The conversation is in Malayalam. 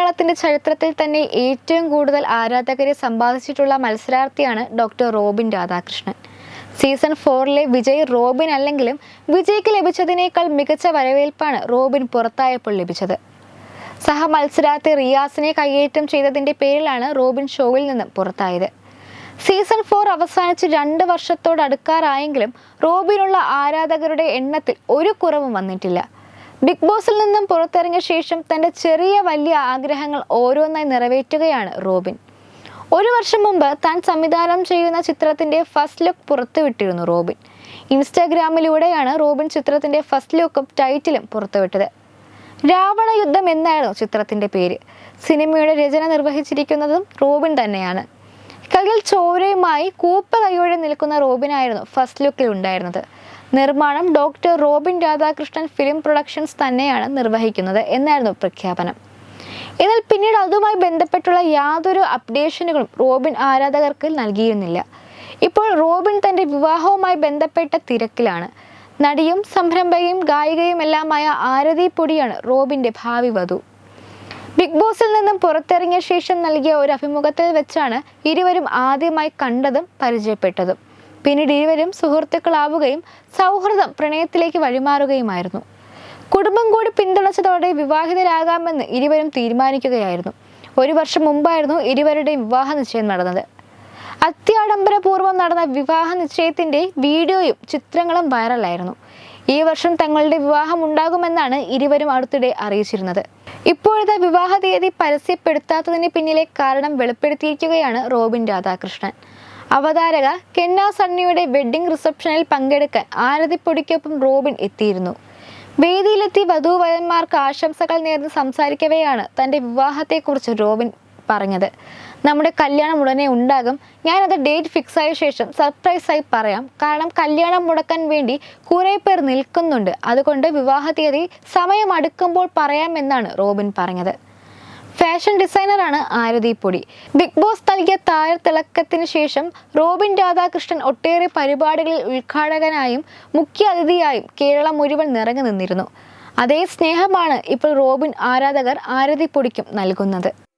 മലയാളത്തിന്റെ ചരിത്രത്തിൽ തന്നെ ഏറ്റവും കൂടുതൽ ആരാധകരെ സമ്പാദിച്ചിട്ടുള്ള മത്സരാർത്ഥിയാണ് ഡോക്ടർ റോബിൻ രാധാകൃഷ്ണൻ. സീസൺ ഫോറിലെ വിജയ് റോബിൻ അല്ലെങ്കിലും വിജയ്ക്ക് ലഭിച്ചതിനേക്കാൾ മികച്ച വരവേൽപ്പാണ് റോബിൻ പുറത്തായപ്പോൾ ലഭിച്ചത്. സഹ മത്സരാർത്ഥി റിയാസിനെ കയ്യേറ്റം ചെയ്തതിന്റെ പേരിലാണ് റോബിൻ ഷോയിൽ നിന്നും പുറത്തായത്. സീസൺ ഫോർ അവസാനിച്ച് രണ്ട് വർഷത്തോടടുക്കാറായെങ്കിലും റോബിനുള്ള ആരാധകരുടെ എണ്ണത്തിൽ ഒരു കുറവും വന്നിട്ടില്ല. ബിഗ് ബോസിൽ നിന്നും പുറത്തിറങ്ങിയ ശേഷം തന്റെ ചെറിയ വലിയ ആഗ്രഹങ്ങൾ ഓരോന്നായി നിറവേറ്റുകയാണ് റോബിൻ. ഒരു വർഷം മുമ്പ് താൻ സംവിധാനം ചെയ്യുന്ന ചിത്രത്തിന്റെ ഫസ്റ്റ് ലുക്ക് പുറത്തുവിട്ടിരുന്നു റോബിൻ. ഇൻസ്റ്റാഗ്രാമിലൂടെയാണ് റോബിൻ ചിത്രത്തിന്റെ ഫസ്റ്റ് ലുക്കും ടൈറ്റിലും പുറത്തുവിട്ടത്. രാവണ യുദ്ധം എന്നായിരുന്നു ചിത്രത്തിന്റെ പേര്. സിനിമയുടെ രചന നിർവഹിച്ചിരിക്കുന്നതും റോബിൻ തന്നെയാണ്. കയ്യിൽ ചോരയുമായി കൂപ്പ കൈയോടെ നിൽക്കുന്ന റോബിനായിരുന്നു ഫസ്റ്റ് ലുക്കിൽ ഉണ്ടായിരുന്നത്. നിർമ്മാണം doctor Robin Radhakrishnan film productions തന്നെയാണ് നിർവഹിക്കുന്നത് എന്നായിരുന്നു പ്രഖ്യാപനം. എന്നാൽ പിന്നീട് അതുമായി ബന്ധപ്പെട്ടുള്ള യാതൊരു അപ്ഡേഷനുകളും റോബിൻ ആരാധകർക്ക് നൽകിയിരുന്നില്ല. ഇപ്പോൾ റോബിൻ തന്റെ വിവാഹവുമായി ബന്ധപ്പെട്ട തിരക്കിലാണ്. നടിയും സംരംഭകയും ഗായികയും എല്ലാമായ ആരതി പൊടിയാണ് റോബിന്റെ ഭാവി വധു. ബിഗ് ബോസിൽ നിന്നും പുറത്തിറങ്ങിയ ശേഷം നൽകിയ ഒരു അഭിമുഖത്തിൽ വെച്ചാണ് ഇരുവരും ആദ്യമായി കണ്ടതും പരിചയപ്പെട്ടതും. പിന്നീട് ഇരുവരും സുഹൃത്തുക്കളാവുകയും സൗഹൃദം പ്രണയത്തിലേക്ക് വഴിമാറുകയുമായിരുന്നു. കുടുംബം കൂടി പിന്തുണച്ചതോടെ വിവാഹിതരാകാമെന്ന് ഇരുവരും തീരുമാനിക്കുകയായിരുന്നു. ഒരു വർഷം മുമ്പായിരുന്നു ഇരുവരുടെയും വിവാഹ നിശ്ചയം നടന്നത്. അത്യാഡംബരപൂർവം നടന്ന വിവാഹ നിശ്ചയത്തിന്റെ വീഡിയോയും ചിത്രങ്ങളും വൈറലായിരുന്നു. ഈ വർഷം തങ്ങളുടെ വിവാഹം ഉണ്ടാകുമെന്നാണ് ഇരുവരും അടുത്തിടെ അറിയിച്ചിരുന്നത്. ഇപ്പോഴത്തെ വിവാഹ തീയതി പരസ്യപ്പെടുത്താത്തതിന് പിന്നിലെ കാരണം വെളിപ്പെടുത്തിയിരിക്കുകയാണ് റോബിൻ രാധാകൃഷ്ണൻ. അവതാരക കെന്ന സണ്ണിയുടെ വെഡ്ഡിംഗ് റിസപ്ഷനിൽ പങ്കെടുക്കാൻ ആരതിപ്പൊടിക്കൊപ്പം റോബിൻ എത്തിയിരുന്നു. വേദിയിലെത്തി വധുവരന്മാർക്ക് ആശംസകൾ നേർന്ന് സംസാരിക്കവെയാണ് തന്റെ വിവാഹത്തെക്കുറിച്ച് റോബിൻ പറഞ്ഞത്. നമ്മുടെ കല്യാണം ഉടനെ ഉണ്ടാകും. ഞാനത് ഡേറ്റ് ഫിക്സ് ആയ ശേഷം സർപ്രൈസായി പറയാം. കാരണം കല്യാണം മുടക്കാൻ വേണ്ടി കുറേ പേർ നിൽക്കുന്നുണ്ട്. അതുകൊണ്ട് വിവാഹ തീയതി സമയം അടുക്കുമ്പോൾ പറയാമെന്നാണ് റോബിൻ പറഞ്ഞത്. ഫാഷൻ ഡിസൈനറാണ് ആരതി പൊടി. ബിഗ് ബോസ് നൽകിയ താര തിളക്കത്തിന് ശേഷം റോബിൻ രാധാകൃഷ്ണൻ ഒട്ടേറെ പരിപാടികളിൽ ഉദ്ഘാടകനായും മുഖ്യ അതിഥിയായും കേരളം മുഴുവൻ നിറഞ്ഞു നിന്നിരുന്നു. അതേ സ്നേഹമാണ് ഇപ്പോൾ റോബിൻ ആരാധകർ ആരതി പൊടിക്കും നൽകുന്നത്.